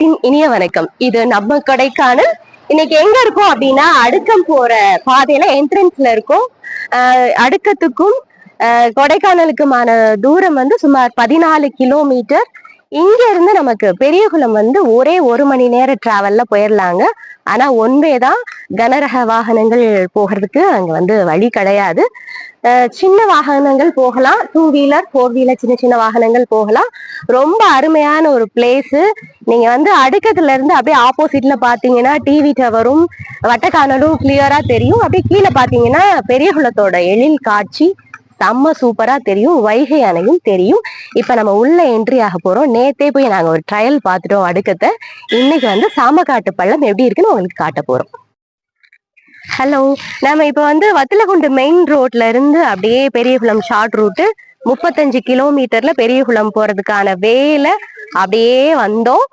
இனிய வணக்கம். இது நம்ம கொடைக்கானல். இன்னைக்கு எங்க இருக்கோம் அப்படின்னா அடுக்கம் போற பாதையில என்ட்ரன்ஸ்ல இருக்கும். ஆஹ் அடுக்கத்துக்கும் கொடைக்கானலுக்குமான தூரம் வந்து சுமார் பதினாலு கிலோமீட்டர் இங்க இருந்து நமக்கு பெரியகுளம் வந்து ஒரே ஒரு மணி நேர டிராவல்ல போயிடலாங்க ஆனா ஒன்வே தான் கனரக வாகனங்கள் போகிறதுக்கு அங்க வந்து வழி கிடையாது. சின்ன வாகனங்கள் போகலாம். டூ வீலர் ஃபோர் வீலர் சின்ன சின்ன வாகனங்கள் போகலாம். ரொம்ப அருமையான ஒரு பிளேஸ் நீங்க வந்து அடுக்கத்துல இருந்து அப்படியே ஆப்போசிட்ல பாத்தீங்கன்னா டிவி டவரும் வட்டக்கானலும் கிளியரா தெரியும். அப்படியே கீழே பாத்தீங்கன்னா பெரியகுளத்தோட எழில் காட்சி செம்ம சூப்பரா தெரியும். வைகை அணையும் தெரியும். இப்ப நம்ம உள்ள என்ட்ரி ஆக போறோம். நேத்தே போய் நாங்க ஒரு ட்ரையல் பார்த்துட்டோம் அடுக்கத்தை. இன்னைக்கு வந்து சாமக்காட்டு பள்ளம் எப்படி இருக்குன்னு உங்களுக்கு காட்ட போறோம். ஹலோ நம்ம இப்போ வந்து வத்தலகுண்டு மெயின் ரோட்ல இருந்து அப்படியே பெரியகுளம் ஷார்ட் ரூட்டு முப்பத்தஞ்சு கிலோமீட்டர்ல பெரியகுளம் போறதுக்கான வேலை அப்படியே வந்தோம்.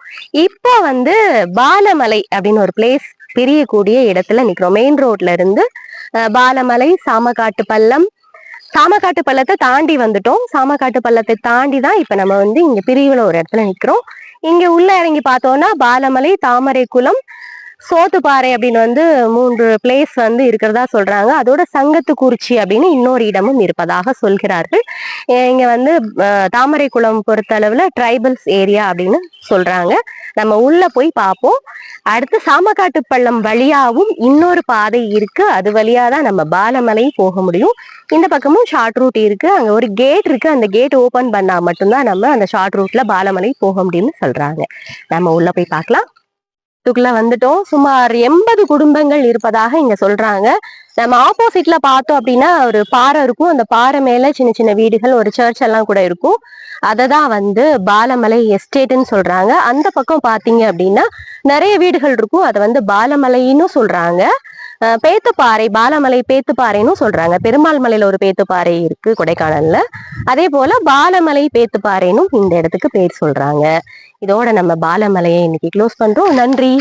இப்போ வந்து பாலமலை அப்படின்னு ஒரு பிளேஸ் பிரியக்கூடிய இடத்துல நிக்கிறோம். மெயின் ரோட்ல இருந்து அஹ், பாலமலை சாமக்காட்டு பள்ளம். சாமக்காட்டு பள்ளத்தை தாண்டி வந்துட்டோம். சாமக்காட்டு பள்ளத்தை தாண்டி தான் இப்ப நம்ம வந்து இங்க பிரிவுல ஒரு இடத்துல நிக்கிறோம். இங்க உள்ள இறங்கி பார்த்தோம்னா பாலமலை தாமரைக்குளம் சோத்துப்பாறை அப்படின்னு வந்து மூன்று பிளேஸ் வந்து இருக்கிறதா சொல்றாங்க. அதோட சங்கத்துக்குறிச்சி அப்படின்னு இன்னொரு இடமும் இருப்பதாக சொல்கிறார்கள். இங்க வந்து தாமரைக்குளம் பொறுத்த அளவுல ட்ரைபல்ஸ் ஏரியா அப்படின்னு சொல்றாங்க. நம்ம உள்ள போய் பார்ப்போம். அடுத்து சாமக்காட்டு பள்ளம் வழியாவும் இன்னொரு பாதை இருக்கு. அது வழியா தான் நம்ம பாலமலை போக முடியும். இந்த பக்கமும் ஷார்ட் ரூட் இருக்கு. அங்க ஒரு கேட் இருக்கு. அந்த கேட் ஓபன் பண்ணா மட்டும்தான் நம்ம அந்த ஷார்ட் ரூட்ல பாலமலை போக முடியும்னு சொல்றாங்க. நம்ம உள்ள போய் பார்க்கலாம். இதுக்குள்ள வந்துட்டோம். சுமார் எண்பது குடும்பங்கள் இருப்பதாக இங்க சொல்றாங்க. நம்ம ஆப்போசிட்ல பார்த்தோம் அப்படின்னா ஒரு பாறை இருக்கும். அந்த பாறை மேல சின்ன சின்ன வீடுகள் ஒரு சர்ச் எல்லாம் கூட இருக்கும். அதை தான் வந்து பாலமலை எஸ்டேட்னு சொல்றாங்க. அந்த பக்கம் பாத்தீங்க அப்படின்னா நிறைய வீடுகள் இருக்கும். அதை வந்து பாலமலைன்னு சொல்றாங்க. பேத்துப்பாறை பாலமலை பேத்துப்பாறைன்னு சொல்றாங்க. பெருமாள் மலையில ஒரு பேத்துப்பாறை இருக்கு கொடைக்கானல்ல. அதே போல பாலமலை பேத்துப்பாறைன்னு இந்த இடத்துக்கு பேர் சொல்றாங்க. இதோட நம்ம பாலமலையை இன்னைக்கு க்ளோஸ் பண்றோம். நன்றி.